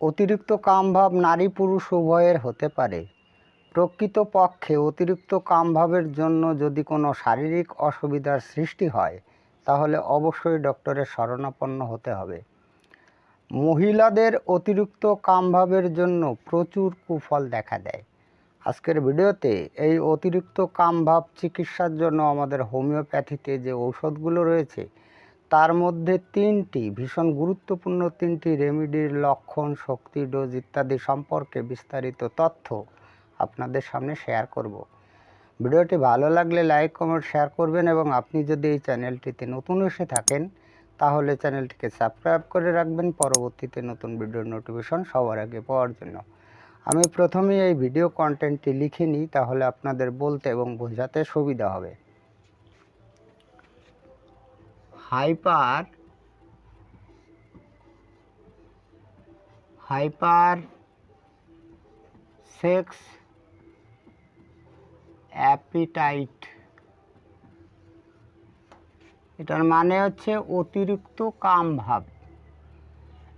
অতিরিক্ত কামভাব নারী পুরুষ উভয়ের হতে পারে। প্রকৃতপক্ষে অতিরিক্ত কামভাবের জন্য যদি কোনো শারীরিক অসুবিধার সৃষ্টি হয়, তাহলে অবশ্যই ডক্টরের শরণাপন্ন হতে হবে। মহিলাদের অতিরিক্ত কামভাবের জন্য প্রচুর কুফল দেখা দেয়। আজকের ভিডিওতে এই অতিরিক্ত কামভাব চিকিৎসার জন্য আমাদের হোমিওপ্যাথিতে যে ঔষধগুলো রয়েছে তার মধ্যে তিনটি, ভীষণ গুরুত্বপূর্ণ তিনটি রেমিডির লক্ষণ, শক্তি ডোজ ইত্যাদি সম্পর্কে বিস্তারিত তথ্য আপনাদের সামনে শেয়ার করব। ভিডিওটি ভালো লাগলে লাইক কমেন্ট শেয়ার করবেন এবং আপনি যদি এই চ্যানেলটিতে নতুন এসে থাকেন, তাহলে চ্যানেলটিকে সাবস্ক্রাইব করে রাখবেন পরবর্তীতে নতুন ভিডিওর নোটিফিকেশন সবার আগে পাওয়ার জন্য। আমি প্রথমেই এই ভিডিও কন্টেন্টটি লিখে নিই, তাহলে আপনাদের বলতে এবং বোঝাতে সুবিধা হবে। Hyper hyper sex appetite. এটার মানে হচ্ছে অতিরিক্ত কাম ভাব।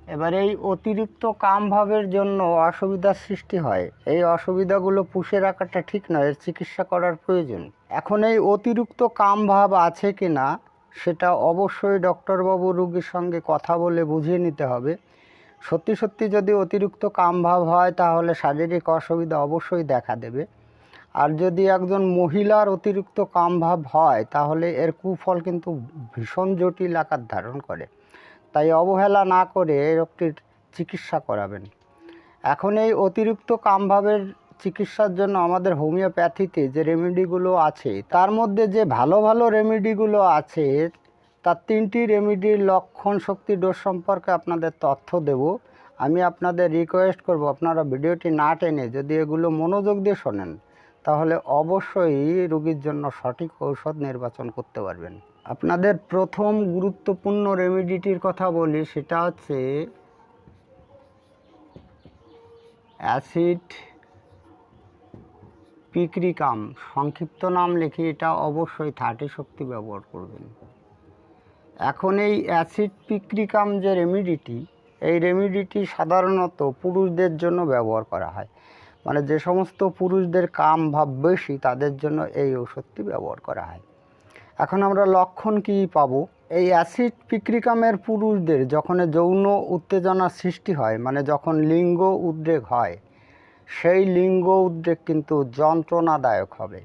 এবার এই অতিরিক্ত কাম ভাবের জন্য অসুবিধার সৃষ্টি হয়। এই অসুবিধাগুলো পুষে রাখাটা ঠিক নয় চিকিৎসা করার প্রয়োজন। এখন এই অতিরিক্ত কাম ভাব আছে কি না সেটা অবশ্যই ডক্টরবাবু রুগীর সঙ্গে কথা বলে বুঝিয়ে নিতে হবে। সত্যি সত্যি যদি অতিরিক্ত কামভাব হয়, তাহলে শারীরিক অসুবিধা অবশ্যই দেখা দেবে। আর যদি একজন মহিলার অতিরিক্ত কামভাব হয়, তাহলে এর কুফল কিন্তু ভীষণ জটিল আকার ধারণ করে। তাই অবহেলা না করে এই রোগটির চিকিৎসা করাবেন। এখন এই অতিরিক্ত কামভাবের চিকিৎসার জন্য আমাদের হোমিওপ্যাথিতে যে রেমেডিগুলো আছে, তার মধ্যে যে ভালো ভালো রেমেডিগুলো আছে, তার তিনটি রেমেডির লক্ষণ শক্তি ডোজ সম্পর্কে আপনাদের তথ্য দেব। আমি আপনাদের রিকোয়েস্ট করব, আপনারা ভিডিওটি না টেনে যদি এগুলো মনোযোগ দিয়ে শোনেন, তাহলে অবশ্যই রোগীর জন্য সঠিক ঔষধ নির্বাচন করতে পারবেন। আপনাদের প্রথম গুরুত্বপূর্ণ রেমেডিটির কথা বলি, সেটা হচ্ছে অ্যাসিড পিক্রিকাম সংক্ষিপ্ত নাম লিখে এটা অবশ্যই থার্টি শক্তি ব্যবহার করবেন। এখন এই অ্যাসিড পিক্রিকাম যে রেমিডিটি এই রেমিডিটি সাধারণত পুরুষদের জন্য ব্যবহার করা হয়। মানে যে সমস্ত পুরুষদের কাম ভাব বেশি, তাদের জন্য এই ওষুধটি ব্যবহার করা হয়। এখন আমরা লক্ষণ কী পাবো? এই অ্যাসিড পিক্রিকামের পুরুষদের যখন যৌন উত্তেজনার সৃষ্টি হয় মানে যখন লিঙ্গ উদ্রেক হয় সেই লিঙ্গ উদ্রেক কিন্তু যন্ত্রণাদায়ক হবে।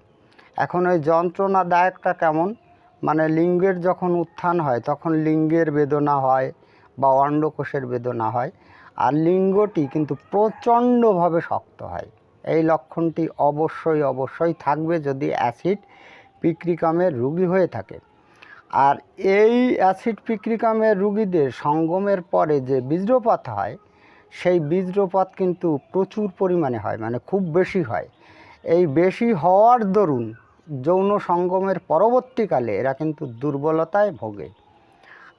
এখন ওই যন্ত্রণাদায়কটা কেমন? মানে লিঙ্গের যখন উত্থান হয়, তখন লিঙ্গের বেদনা হয় বা অন্ডকোষের বেদনা হয়। আর লিঙ্গটি কিন্তু প্রচণ্ডভাবে শক্ত হয়। এই লক্ষণটি অবশ্যই অবশ্যই থাকবে যদি অ্যাসিড পিক্রিকামের রুগী হয়ে থাকে। আর এই অ্যাসিড পিক্রিকামের রুগীদের সঙ্গমের পরে যে বীজ্রপাত হয় সেই বীজ্রপাত কিন্তু প্রচুর পরিমাণে হয় মানে খুব বেশি হয়। এই বেশি হওয়ার দরুন যৌন সঙ্গমের পরবর্তীকালে এরা কিন্তু দুর্বলতায় ভোগে।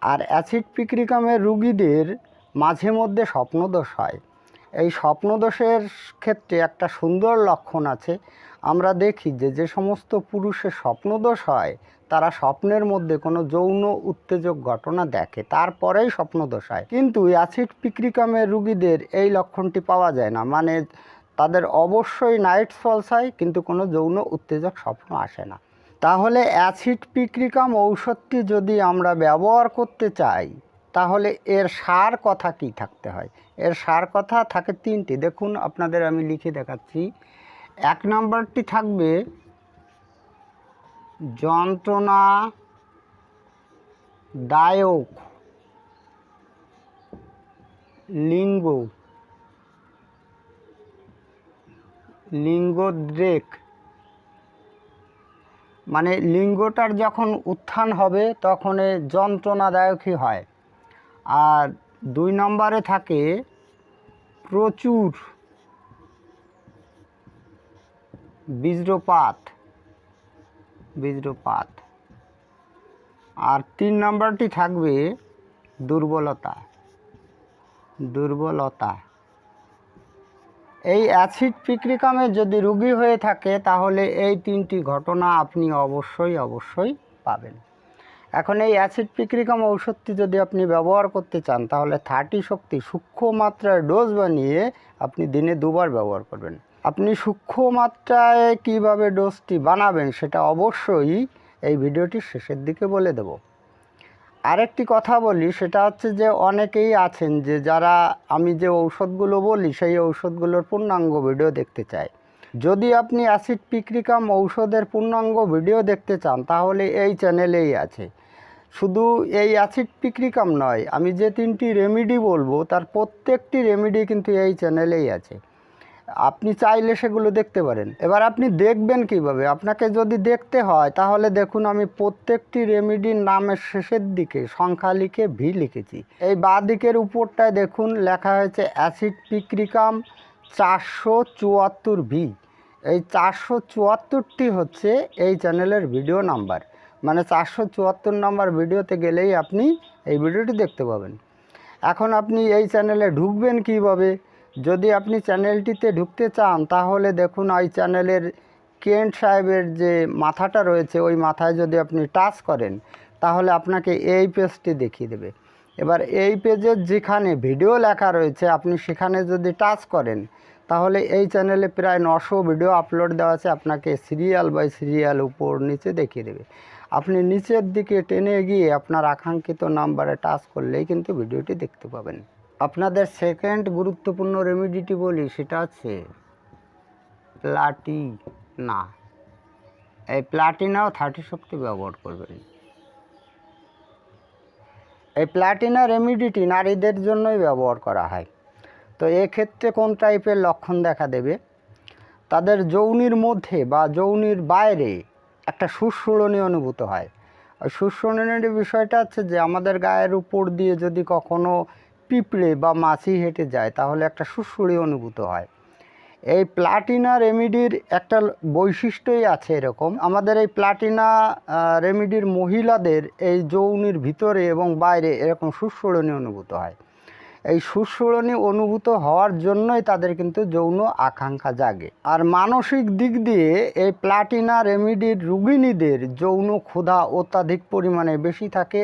আর অ্যাসিড পিক্রিকামের রুগীদের মাঝে মধ্যে স্বপ্নদোষ হয়। এই স্বপ্নদোষের ক্ষেত্রে একটা সুন্দর লক্ষণ আছে। আমরা দেখি যে যে সমস্ত পুরুষের স্বপ্নদোষ হয়, তারা স্বপ্নের মধ্যে কোনো যৌন উত্তেজক ঘটনা দেখে, তারপরেই স্বপ্নদোষ হয়। কিন্তু অ্যাসিড পিক্রিকামের রুগীদের এই লক্ষণটি পাওয়া যায় না। মানে তাদের অবশ্যই নাইট ফলস হয়, কিন্তু কোনো যৌন উত্তেজক স্বপ্ন আসে না। তাহলে অ্যাসিড পিক্রিকাম ঔষধটি যদি আমরা ব্যবহার করতে চাই, তাহলে এর সার কথা কি থাকতে হয়? এর সার কথা থাকে তিনটি। দেখুন, আপনাদের আমি লিখে দেখাচ্ছি। এক নম্বরটি থাকবে যন্ত্রণা দায়ক লিঙ্গ। লিঙ্গদ্রেক। মানে লিঙ্গটার যখন উত্থান হবে, তখন যন্ত্রণাদায়কই হয়। আর দুই নম্বরে থাকে প্রচুর বীজ্রপাত বীজ্রপাত। আর তিন নম্বরটি থাকবে দুর্বলতা দুর্বলতা। এই অ্যাসিড পিক্রিকামে যদি রুগী হয়ে থাকে, তাহলে এই তিনটি ঘটনা আপনি অবশ্যই অবশ্যই পাবেন। এখন এই অ্যাসিড পিক্রিকাম ঔষধটি যদি আপনি ব্যবহার করতে চান, তাহলে থার্টি শক্তি সূক্ষ্ম মাত্রার ডোজ বানিয়ে আপনি দিনে দুবার ব্যবহার করবেন। আপনি সূক্ষ্ম মাত্রায় কীভাবে ডোজটি বানাবেন সেটা অবশ্যই এই ভিডিওটির শেষের দিকে বলে দেব। আরেকটি কথা বলি, সেটা হচ্ছে যে অনেকেই আছেন যে যারা আমি যে ঔষধগুলো বলি, সেই ঔষধগুলোর পূর্ণাঙ্গ ভিডিও দেখতে চায়। যদি আপনি অ্যাসিড পিক্রিকাম ঔষধের পূর্ণাঙ্গ ভিডিও দেখতে চান, তাহলে এই চ্যানেলেই আছে। শুধু এই অ্যাসিড পিক্রিকাম নয়, আমি যে তিনটি রেমিডি বলব, তার প্রত্যেকটি রেমিডি কিন্তু এই চ্যানেলেই আছে। আপনি চাইলে সেগুলো দেখতে পারেন। এবার আপনি দেখবেন কীভাবে? আপনাকে যদি দেখতে হয়, তাহলে দেখুন আমি প্রত্যেকটি রেমিডির নামের শেষের দিকে সংখ্যা লিখে ভি লিখেছি। এই বাঁ দিকের উপরটায় দেখুন, লেখা হয়েছে অ্যাসিড পিক্রিকাম চারশো চুয়াত্তর ভি। এই চারশো চুয়াত্তরটি হচ্ছে এই চ্যানেলের ভিডিও নাম্বার। মানে চারশো চুয়াত্তর নাম্বার ভিডিওতে গেলেই আপনি এই ভিডিওটি দেখতে পাবেন। এখন আপনি এই চ্যানেলে ঢুকবেন কীভাবে? যদি আপনি চ্যানেলটিতে ঢুকতে চান, তাহলে দেখুন ওই চ্যানেলের কেন্ট সাহেবের যে মাথাটা রয়েছে, ওই মাথায় যদি আপনি টাচ করেন, তাহলে আপনাকে এই পেজটি দেখিয়ে দেবে। এবার এই পেজের যেখানে ভিডিও লেখা রয়েছে, আপনি সেখানে যদি টাচ করেন, তাহলে এই চ্যানেলে প্রায় নশো ভিডিও আপলোড দেওয়া আছে, আপনাকে সিরিয়াল বাই সিরিয়াল উপর নিচে দেখিয়ে দেবে। আপনি নিচের দিকে টেনে গিয়ে আপনার আকাঙ্ক্ষিত নাম্বারে টাচ করলেই কিন্তু ভিডিওটি দেখতে পাবেন। আপনাদের সেকেন্ড গুরুত্বপূর্ণ রেমিডিটি বলি, সেটা হচ্ছে প্লাটিনা। এই প্লাটিনাও থার্টি শক্তি ব্যবহার করবেন। এই প্লাটিনা রেমিডিটি নারীদের জন্যই ব্যবহার করা হয়। তো এক্ষেত্রে কোন টাইপের লক্ষণ দেখা দেবে? তাদের যৌনির মধ্যে বা যৌনির বাইরে একটা সুসুড়নি অনুভূত হয়। ওই সুসুড়নির বিষয়টা হচ্ছে যে আমাদের গায়ের উপর দিয়ে যদি কখনো পিঁপড়ে বা মাছি হেঁটে যায়, তাহলে একটা সুসুড়ি অনুভূত হয়। এই প্লাটিনা রেমিডির একটা বৈশিষ্ট্যই আছে এরকম। আমাদের এই প্লাটিনা রেমিডির মহিলাদের এই যৌনির ভিতরে এবং বাইরে এরকম সুসুড়নি অনুভূত হয়। এই সুসুড়নি অনুভূত হওয়ার জন্যই তাদের কিন্তু যৌন আকাঙ্ক্ষা জাগে। আর মানসিক দিক দিয়ে এই প্লাটিনা রেমিডির রুগিনীদের যৌন ক্ষুধা অত্যাধিক পরিমাণে বেশি থাকে।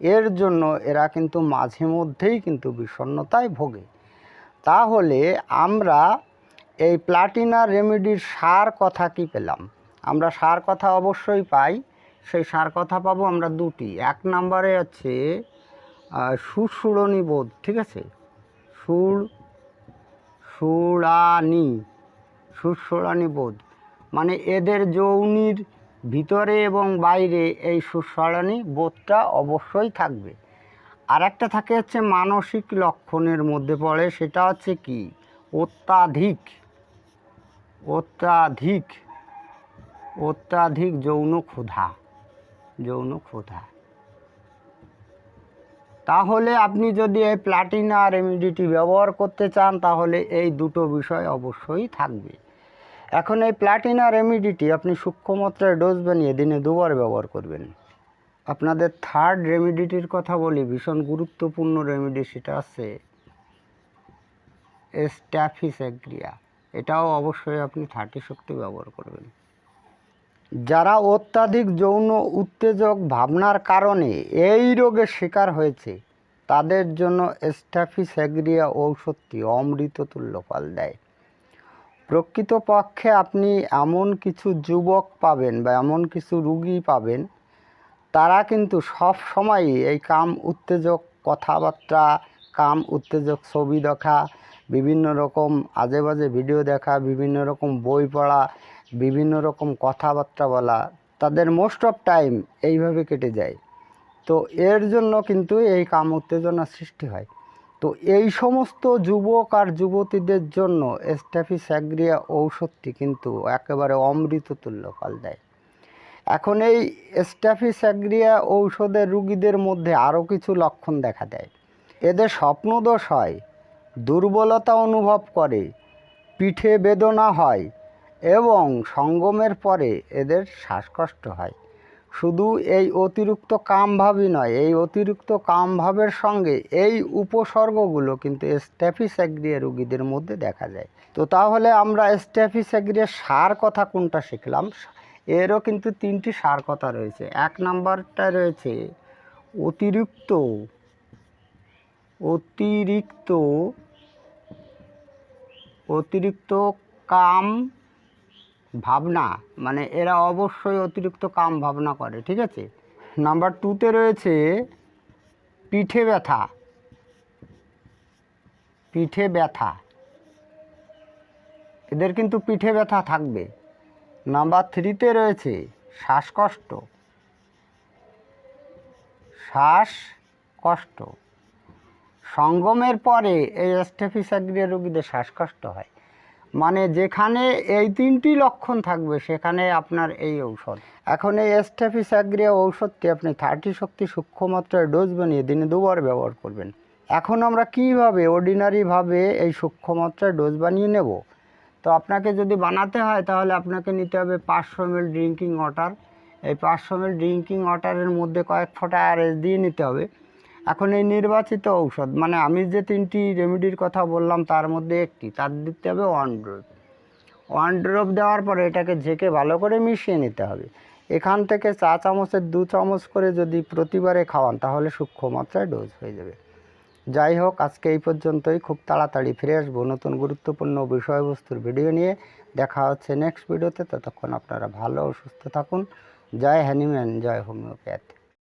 এর জন্য এরা কিন্তু মাঝে মধ্যেই কিন্তু বিষণ্ণতায় ভোগে। তাহলে আমরা এই প্লাটিনা রেমেডির সার কথা কি পেলাম? আমরা সার কথা অবশ্যই পাই। সেই সার কথা পাবো আমরা দুটি। এক নম্বরে আছে আহ, বোধ ঠিক আছে? সুর সুড়ানি সুসুড়ানি বোধ। মানে এদের যৌনির ভিতরে এবং বাইরে এই সুসরণী বোধটা অবশ্যই থাকবে। আর একটা থাকে হচ্ছে মানসিক লক্ষণের মধ্যে পড়ে সেটা হচ্ছে কি? অত্যাধিক। অত্যাধিক অত্যাধিক যৌন ক্ষুধা যৌন ক্ষুধা। তাহলে আপনি যদি এই প্লাটিনা রেমিডিটি ব্যবহার করতে চান, তাহলে এই দুটো বিষয় অবশ্যই থাকবে। এখন এই প্লাটিনা রেমিডিটি আপনি সূক্ষ্মমাত্রায় ডোজ বানিয়ে দিনে দুবার ব্যবহার করবেন। আপনাদের থার্ড রেমিডিটির কথা বলি, ভীষণ গুরুত্বপূর্ণ রেমিডি সেটা আছে স্ট্যাফিস অ্যাগ্রিয়া এটাও অবশ্যই আপনি থার্টি শক্তি ব্যবহার করবেন। যারা অত্যাধিক যৌন উত্তেজক ভাবনার কারণে এই রোগের শিকার হয়েছে, তাদের জন্য স্ট্যাফিস অ্যাগ্রিয়া ঔষধটি অমৃততুল্য ফল দেয়। প্রকৃতপক্ষে আপনি এমন কিছু যুবক পাবেন বা এমন কিছু রুগী পাবেন, তারা কিন্তু সব সময়ই এই কাম উত্তেজক কথাবার্তা, কাম উত্তেজক ছবি দেখা বিভিন্ন রকম আজে বাজে ভিডিও দেখা, বিভিন্ন রকম বই পড়া, বিভিন্ন রকম কথাবার্তা বলা, তাদের মোস্ট অফ টাইম এইভাবে কেটে যায়। তো এর জন্য কিন্তু এই কাম উত্তেজনা সৃষ্টি হয়। তো এই সমস্ত যুবক আর যুবতীদের জন্য স্ট্যাফিস্যাগ্রিয়া ঔষধটি কিন্তু একেবারে অমৃততুল্য ফল দেয়। এখন এই স্ট্যাফিস্যাগ্রিয়া ঔষধের রুগীদের মধ্যে আরও কিছু লক্ষণ দেখা দেয়। এদের স্বপ্নদোষ হয় দুর্বলতা অনুভব করে, পিঠে বেদনা হয় এবং সঙ্গমের পরে এদের শ্বাসকষ্ট হয়। শুধু এই অতিরিক্ত কামভাবই নয়, এই অতিরিক্ত কামভাবের সঙ্গে এই উপসর্গগুলো কিন্তু স্ট্যাফিস্যাগ্রিয়া রোগীদের মধ্যে দেখা যায়। তো তাহলে আমরা স্ট্যাফিস্যাগ্রিয়ার সার কথা কোনটা শিখলাম? এরও কিন্তু তিনটি সার কথা রয়েছে। এক নাম্বারটা রয়েছে অতিরিক্ত অতিরিক্ত অতিরিক্ত কাম ভাবনা মানে এরা অবশ্যই অতিরিক্ত কাম ভাবনা করে, ঠিক আছে? নাম্বার টুতে রয়েছে পিঠে ব্যথা। পিঠে ব্যথা। এদের কিন্তু পিঠে ব্যথা থাকবে। নাম্বার থ্রিতে রয়েছে শ্বাসকষ্ট। শ্বাসকষ্ট। সঙ্গমের পরে এই স্টেফিসাগ্রিয়া রোগীদের শ্বাসকষ্ট হয়। মানে যেখানে এই তিনটি লক্ষণ থাকবে, সেখানে আপনার এই ঔষধ। এখন এই স্টেফিসাগ্রিয়া ঔষধটি আপনি থার্টি শক্তি সূক্ষ্ম মাত্রায় ডোজ বানিয়ে দিনে দুবার ব্যবহার করবেন। এখন আমরা কীভাবে, অর্ডিনারিভাবে এই সূক্ষ্ম মাত্রায় ডোজ বানিয়ে নেব? তো আপনাকে যদি বানাতে হয়, তাহলে আপনাকে নিতে হবে পাঁচশো এমএল ড্রিঙ্কিং ওয়াটার এই পাঁচশো এমএল ড্রিঙ্কিং ওয়াটারের মধ্যে কয়েক ফোঁটা আরএস দিয়ে নিতে হবে। এখন এই নির্বাচিত ঔষধ মানে আমি যে তিনটি রেমেডির কথা বললাম, তার মধ্যে একটি, তার দিতে হবে ওয়ান ড্রপ ওয়ান ড্রপ দেওয়ার পরে এটাকে ঝেঁকে ভালো করে মিশিয়ে নিতে হবে। এখান থেকে চা চামচের দু চামচ করে যদি প্রতিবারে খাওয়ান, তাহলে সূক্ষ্ম মাত্রায় ডোজ হয়ে যাবে। যাই হোক, আজকে এই পর্যন্তই। খুব তাড়াতাড়ি ফিরে আসব নতুন গুরুত্বপূর্ণ বিষয়বস্তুর ভিডিও নিয়ে। দেখা হচ্ছে নেক্সট ভিডিওতে ততক্ষণ আপনারা ভালো ও সুস্থ থাকুন। জয় হ্যানিম্যান জয় হোমিওপ্যাথ।